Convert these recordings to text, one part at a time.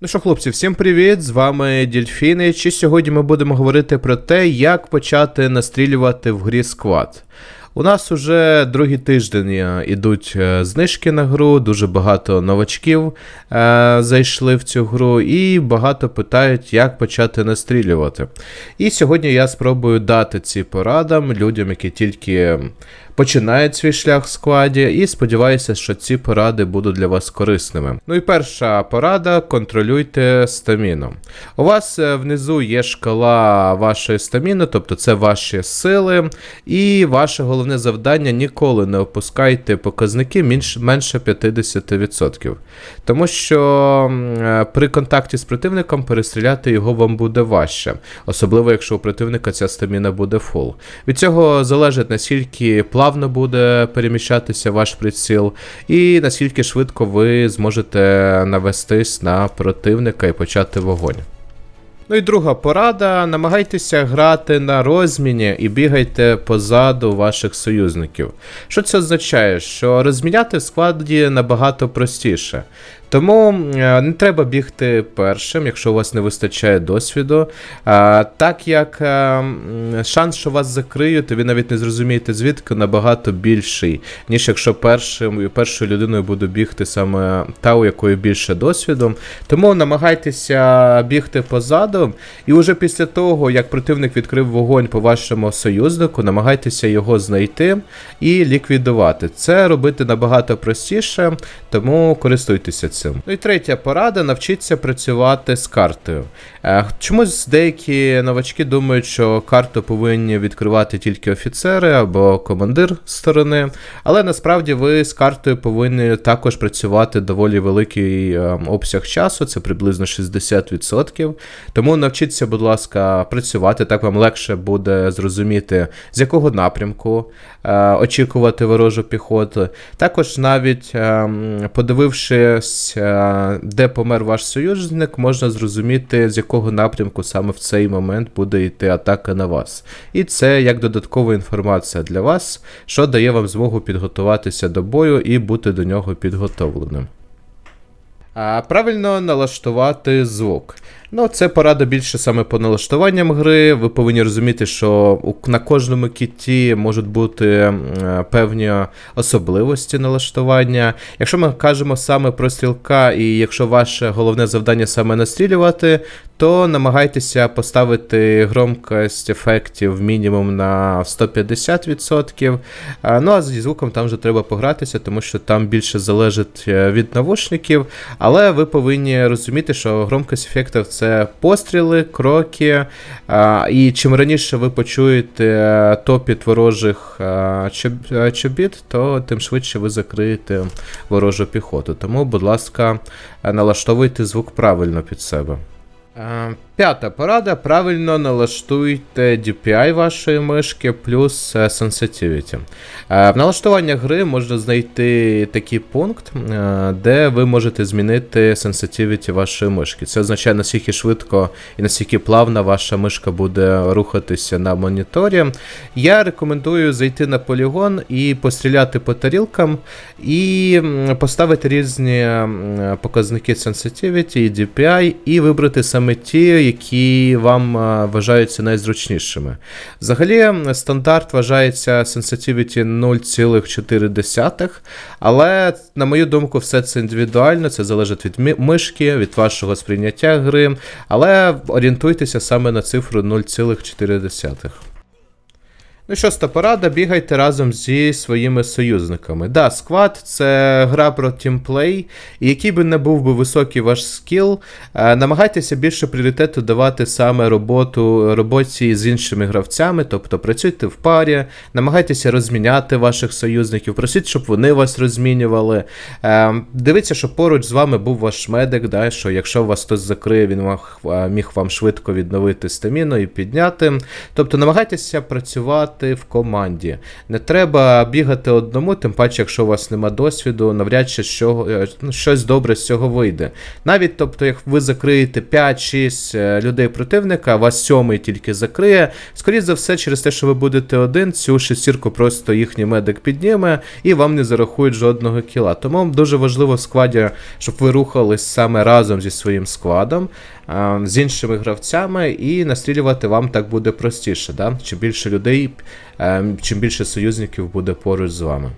Ну що, хлопці, всім привіт! З вами Дільфінич. І сьогодні ми будемо говорити про те, як почати настрілювати в грі сквад. У нас уже другий тиждень е, ідуть е, знижки на гру, дуже багато новачків е, зайшли в цю гру, і багато питають, як почати настрілювати. І сьогодні я спробую дати ці порадам людям, які тільки починають свій шлях в складі, і сподіваюся, що ці поради будуть для вас корисними. Ну і перша порада: контролюйте стаміну. У вас е, внизу є шкала вашої стаміни, тобто це ваші сили, і ваше головне завдання ніколи не опускайте показники менш- менше 50%. Тому що е, при контакті з противником перестріляти його вам буде важче, особливо якщо у противника ця стаміна буде фул. Від цього залежить наскільки плавно буде переміщатися ваш приціл, і наскільки швидко ви зможете навестись на противника і почати вогонь. Ну і друга порада: намагайтеся грати на розміні і бігайте позаду ваших союзників. Що це означає? Що розміняти в складі набагато простіше. Тому е, не треба бігти першим, якщо у вас не вистачає досвіду. Так як е, шанс, що вас закриють, і ви навіть не зрозумієте звідки, набагато більший, ніж якщо першим, першою людиною буде бігти саме та, у якої більше досвіду. Тому намагайтеся бігти позаду, і вже після того, як противник відкрив вогонь по вашому союзнику, намагайтеся його знайти і ліквідувати. Це робити набагато простіше, тому користуйтеся цим. Ну і третя порада: навчіться працювати з картою. Е, Чомусь деякі новачки думають, що карту повинні відкривати тільки офіцери або командир сторони, але насправді ви з картою повинні також працювати доволі великий е, обсяг часу, це приблизно 60%. Тому навчіться, будь ласка, працювати, так вам легше буде зрозуміти, з якого напрямку е, очікувати ворожу піхоту. Також навіть е, подивившись, е, де помер ваш союзник, можна зрозуміти, з якого напрямку саме в цей момент буде йти атака на вас. І це як додаткова інформація для вас, що дає вам змогу підготуватися до бою і бути до нього підготовленим. Правильно налаштувати звук. Ну, це порада більше саме по налаштуванням гри. Ви повинні розуміти, що на кожному кіті можуть бути е, певні особливості налаштування. Якщо ми кажемо саме про стрілка, і якщо ваше головне завдання саме настрілювати, то намагайтеся поставити громкость ефектів мінімум на 150%. Ну а зі звуком там вже треба погратися, тому що там більше залежить е, від навушників. Але ви повинні розуміти, що громкість ефектів це постріли, кроки. І чим раніше ви почуєте е, топіт ворожих е, е, чобіт, то тим швидше ви закриєте ворожу піхоту. Тому, будь ласка, налаштовуйте звук правильно під себе. Е, П'ята порада. Правильно налаштуйте DPI вашої мишки плюс е, Sensitivity. Е, В налаштуваннях гри можна знайти такий пункт, де ви можете змінити Sensitivity вашої мишки. Це означає, наскільки швидко і наскільки плавно ваша мишка буде рухатися на моніторі. Я рекомендую зайти на полігон і постріляти по тарілкам, і поставити різні показники Sensitivity і DPI, і вибрати саме ті, які вам е, вважаються найзручнішими. Взагалі, стандарт вважається Sensitivity 0,4, але, на мою думку, все це індивідуально, це залежить від мишки, від вашого сприйняття гри, але орієнтуйтеся саме на цифру 0,4. Ну що, ста порада, бігайте разом зі своїми союзниками. Да, сквад це гра про тімплей, і який би не був би високий ваш скіл, е, намагайтеся більше пріоритету давати саме роботу, роботі з іншими гравцями, тобто працюйте в парі, намагайтеся розміняти ваших союзників, просіть, щоб вони вас розмінювали. Е, Дивіться, щоб поруч з вами був ваш медик, да, що якщо вас хтось закриє, він міг вам швидко відновити стаміну і підняти. Тобто намагайтеся працювати грати в команді. Не треба бігати одному, тим паче, якщо у вас нема досвіду, навряд чи що, е, ну, щось добре з цього вийде. Навіть тобто, як ви закриєте 5-6 е, людей противника, вас сьомий тільки закриє. Скоріше за все, через те, що ви будете один, цю шестірку просто їхній медик підніме і вам не зарахують жодного кіла. Тому дуже важливо в складі, щоб ви рухались саме разом зі своїм складом, з іншими гравцями, і настрілювати вам так буде простіше. Да? Чим більше людей, е, чим більше союзників буде поруч з вами.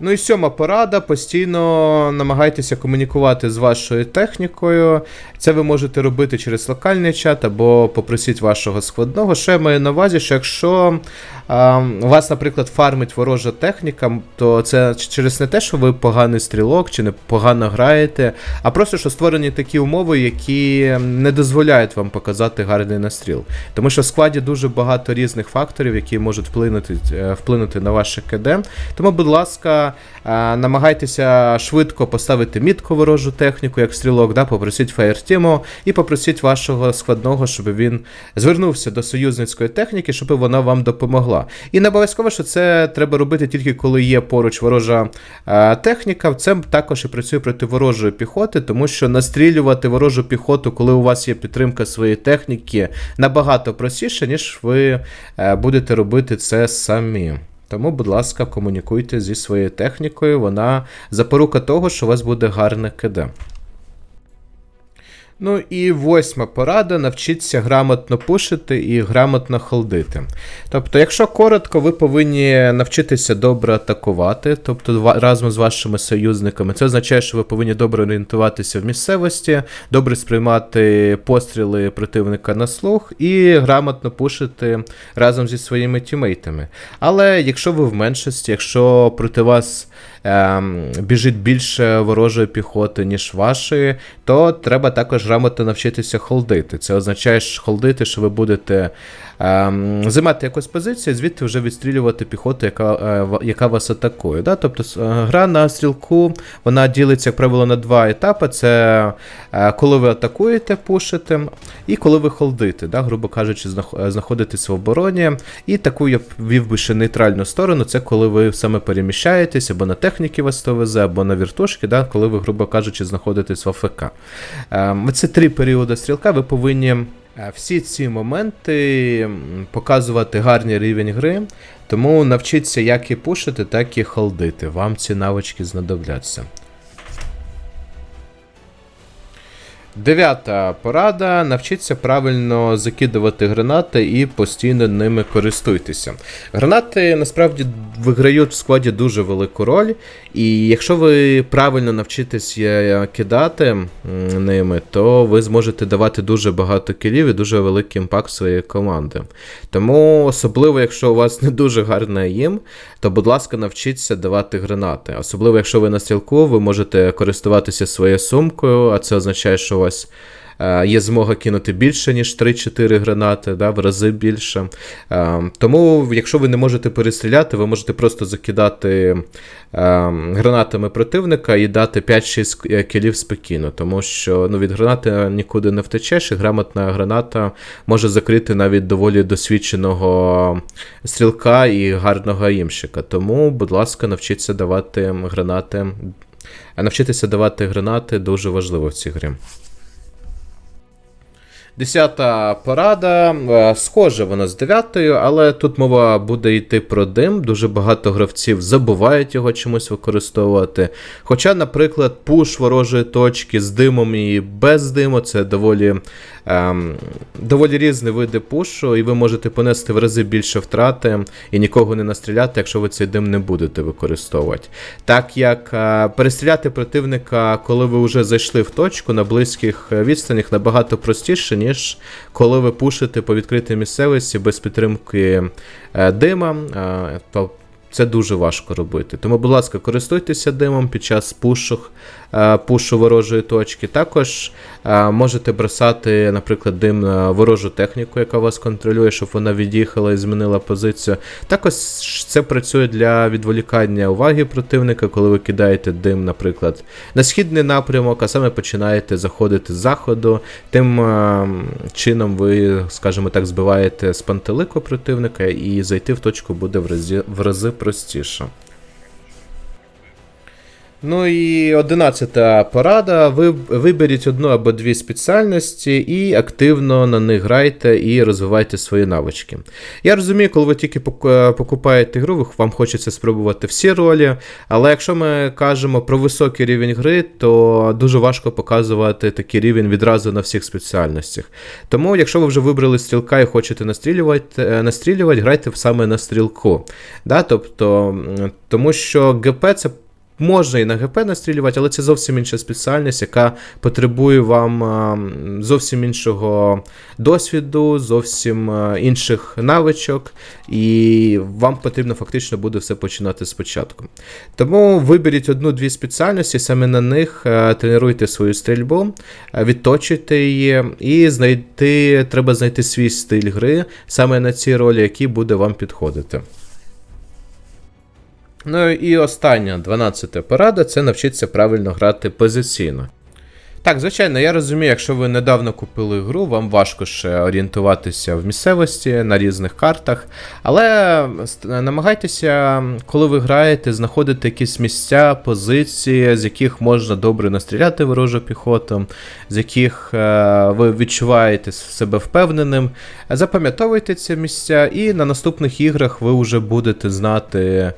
Ну і сьома порада. Постійно намагайтеся комунікувати з вашою технікою. Це ви можете робити через локальний чат або попросіть вашого складного. Що я маю на увазі, що якщо вас, наприклад, фармить ворожа техніка, то це через не те, що ви поганий стрілок чи не погано граєте, а просто що створені такі умови, які не дозволяють вам показати гарний настріл. Тому що в складі дуже багато різних факторів, які можуть вплинути, е, вплинути на ваше КД. Тому, будь ласка, намагайтеся швидко поставити мітку ворожу техніку, як стрілок, да, попросіть фаєртіму і попросіть вашого складного, щоб він звернувся до союзницької техніки, щоб вона вам допомогла. І не обов'язково, що це треба робити тільки коли є поруч ворожа е, техніка. Це також і працює проти ворожої піхоти, тому що настрілювати ворожу піхоту, коли у вас є підтримка своєї техніки, набагато простіше, ніж ви е, будете робити це самі. Тому, будь ласка, комунікуйте зі своєю технікою, вона запорука того, що у вас буде гарне КД. Ну і восьма порада навчіться грамотно пушити і грамотно холдити. Тобто, якщо коротко, ви повинні навчитися добре атакувати, тобто разом з вашими союзниками. Це означає, що ви повинні добре орієнтуватися в місцевості, добре сприймати постріли противника на слух і грамотно пушити разом зі своїми тімейтами. Але якщо ви в меншості, якщо проти вас біжить більше ворожої піхоти, ніж вашої, то треба також грамотно навчитися холдити. Це означає що холдити, що ви будете ем, займати якусь позицію, звідти вже відстрілювати піхоту, яка, е, яка вас атакує. Да? Тобто е, гра на стрілку вона ділиться, як правило, на два етапи: це е, коли ви атакуєте, пушите, і коли ви холдите, да? грубо кажучи, знаходитесь в обороні. І таку я вів би ще нейтральну сторону, це коли ви саме переміщаєтесь або на техніки вас то везе, або на віртушки, да? коли ви, грубо кажучи, знаходитесь в АФК. Ем, Це три періоди стрілка, ви повинні. Е, Всі ці моменти показувати гарний рівень гри, тому навчіться як і пушити, так і холдити. Вам ці навички знадобляться. Дев'ята порада. Навчіться правильно закидувати гранати і постійно ними користуйтеся. Гранати насправді виграють в складі дуже велику роль, і якщо ви правильно навчитесь е, кидати ними, то ви зможете давати дуже багато кілів і дуже великий імпакт своєї команди. Тому, особливо, якщо у вас не дуже гарний їм, то, будь ласка, навчіться давати гранати. Особливо, якщо ви на стрілку, ви можете користуватися своєю сумкою, а це означає, що у вас е, є змога кинути більше, ніж 3-4 гранати, да, в рази більше. Е, Тому, якщо ви не можете перестріляти, ви можете просто закидати е, гранатами противника і дати 5-6 кілів спокійно, тому що ну, від гранати нікуди не втечеш, і грамотна граната може закрити навіть доволі досвідченого стрілка і гарного імщика. Тому, будь ласка, навчіться давати гранати. Навчитися давати гранати дуже важливо в цій грі. Десята порада. Е, Схоже вона з дев'ятою, але тут мова буде йти про дим. Дуже багато гравців забувають його чомусь використовувати. Хоча, наприклад, пуш ворожої точки з димом і без диму це доволі, ем, доволі різні види пушу, і ви можете понести в рази більше втрати і нікого не настріляти, якщо ви цей дим не будете використовувати. Так як е, перестріляти противника, коли ви вже зайшли в точку на близьких е, відстанях, набагато простіше, ніж коли ви пушите по відкритій місцевості без підтримки е, дима. Е, Це дуже важко робити. Тому, будь ласка, користуйтеся димом під час пушу, е, пушу ворожої точки. Також е, можете бросати, наприклад, дим на ворожу техніку, яка вас контролює, щоб вона від'їхала і змінила позицію. Також це працює для відволікання уваги противника, коли ви кидаєте дим, наприклад, на східний напрямок, а саме починаєте заходити з заходу. Тим е, чином ви, скажімо так, збиваєте з пантелику противника, і зайти в точку буде в рази, в рази простіше. Ну і одинадцята порада. Ви виберіть одну або дві спеціальності і активно на них грайте і розвивайте свої навички. Я розумію, коли ви тільки покупаєте гру, вам хочеться спробувати всі ролі, але якщо ми кажемо про високий рівень гри, то дуже важко показувати такий рівень відразу на всіх спеціальностях. Тому, якщо ви вже вибрали стрілка і хочете настрілювати, е, настрілювати грайте саме на стрілку. Да? Тобто, тому що ГП це Можна і на ГП настрілювати, але це зовсім інша спеціальність, яка потребує вам зовсім іншого досвіду, зовсім інших навичок, і вам потрібно фактично буде все починати спочатку. Тому виберіть одну-дві спеціальності, саме на них тренуйте свою стрільбу, відточуйте її, і знайти, треба знайти свій стиль гри саме на цій ролі, який буде вам підходити. Ну і остання, 12 порада це навчитися правильно грати позиційно. Так, звичайно, я розумію, якщо ви недавно купили гру, вам важко ще орієнтуватися в місцевості на різних картах. Але намагайтеся, коли ви граєте, знаходити якісь місця, позиції, з яких можна добре настріляти ворожу піхоту, з яких е, ви відчуваєте себе впевненим. Запам'ятовуйте ці місця, і на наступних іграх ви вже будете знати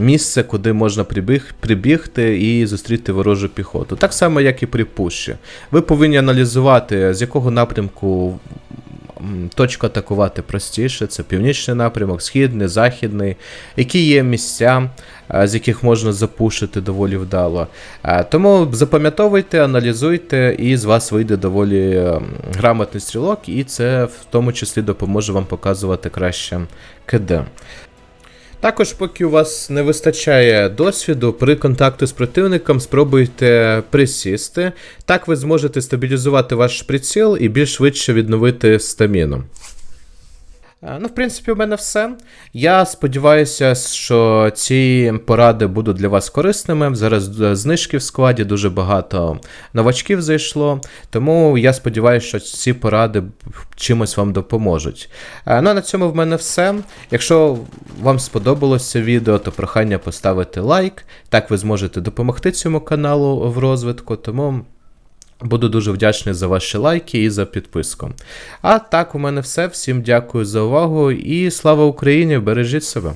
місце, куди можна прибіг, прибігти і зустріти ворожу піхоту. Так само, як і при пуші. Ви повинні аналізувати, з якого напрямку точку атакувати простіше. Це північний напрямок, східний, західний, які є місця, з яких можна запушити доволі вдало. Тому запам'ятовуйте, аналізуйте, і з вас вийде доволі грамотний стрілок, і це в тому числі допоможе вам показувати краще КД. Також, поки у вас не вистачає досвіду, при контакту з противником спробуйте присісти. Так ви зможете стабілізувати ваш приціл і більш швидше відновити стаміну. Е, Ну, в принципі, у мене все. Я сподіваюся, що ці поради будуть для вас корисними. Зараз е, знижки в складі, дуже багато новачків зайшло. Тому я сподіваюся, що ці поради чимось вам допоможуть. Е, Ну а на цьому в мене все. Якщо вам сподобалось це відео, то прохання поставити лайк. Так ви зможете допомогти цьому каналу в розвитку. Тому. Буду дуже вдячний за ваші лайки і за підписку. А так, у мене все. Всім дякую за увагу і слава Україні! Бережіть себе!